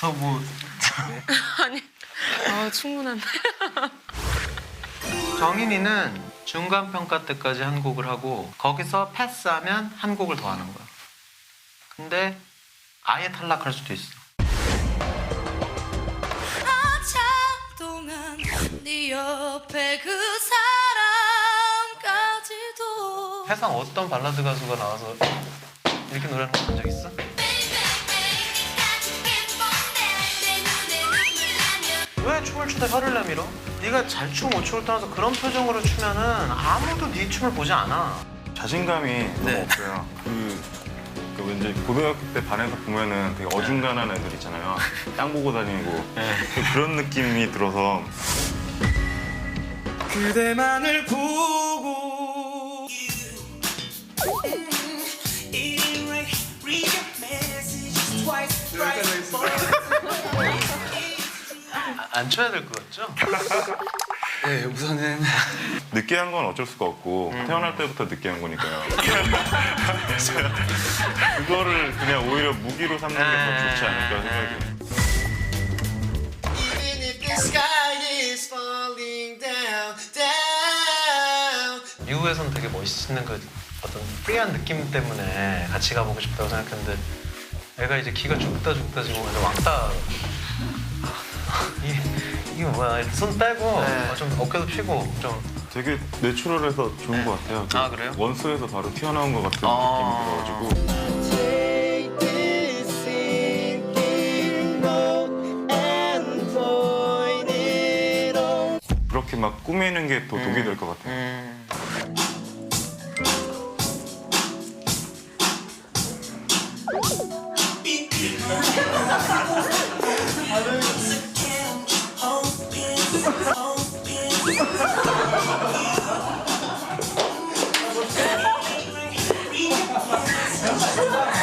더뭐 아니. 아 충분한데. 정인이는 중간 평가 때까지 한 곡을 하고 거기서 패스하면 한 곡을 더 하는 거야. 근데 아예 탈락할 수도 있어. 한참 동안 네 옆에 그 사람까지도 세상 어떤 발라드 가수가 나와서 이렇게 노래하는 거 본 적 있어? 왜 춤을 추다 혀를 내밀어? 네가 잘 추고 못 추고를 떠나서 그런 표정으로 추면은 아무도 네 춤을 보지 않아. 자신감이 너무 네. 없어요. 그, 그 왠지 고등학교 때 반에서 보면은 되게 어중간한 애들 있잖아요. 땅 보고 다니고 네. 그런 느낌이 들어서 그대만을 보고 아, 안 쳐야 될 것 같죠? 네 우선은 느끼한 건 어쩔 수가 없고 음. 태어날 때부터 느끼한 거니까요. 그거를 그냥 오히려 무기로 삼는 게 더 좋지 않을까 생각해요. Even if the sky is falling down, down. 미국에서는 되게 멋있는 그 어떤 프리한 느낌 때문에 같이 가보고 싶다고 생각했는데 애가 이제 기가 죽다 죽다 지금 완전 왕따 이게, 이게 뭐야 손 빼고 어, 좀 어깨도 펴고 좀 되게 내추럴해서 좋은 것 같아요. 그 아, 그래요? 원소에서 바로 튀어나온 것 같은 아. 느낌이 들어가지고 Take this sinking boat and point it on. 그렇게 막 꾸미는 게더 독이 될것 같아요. 음. Thank you.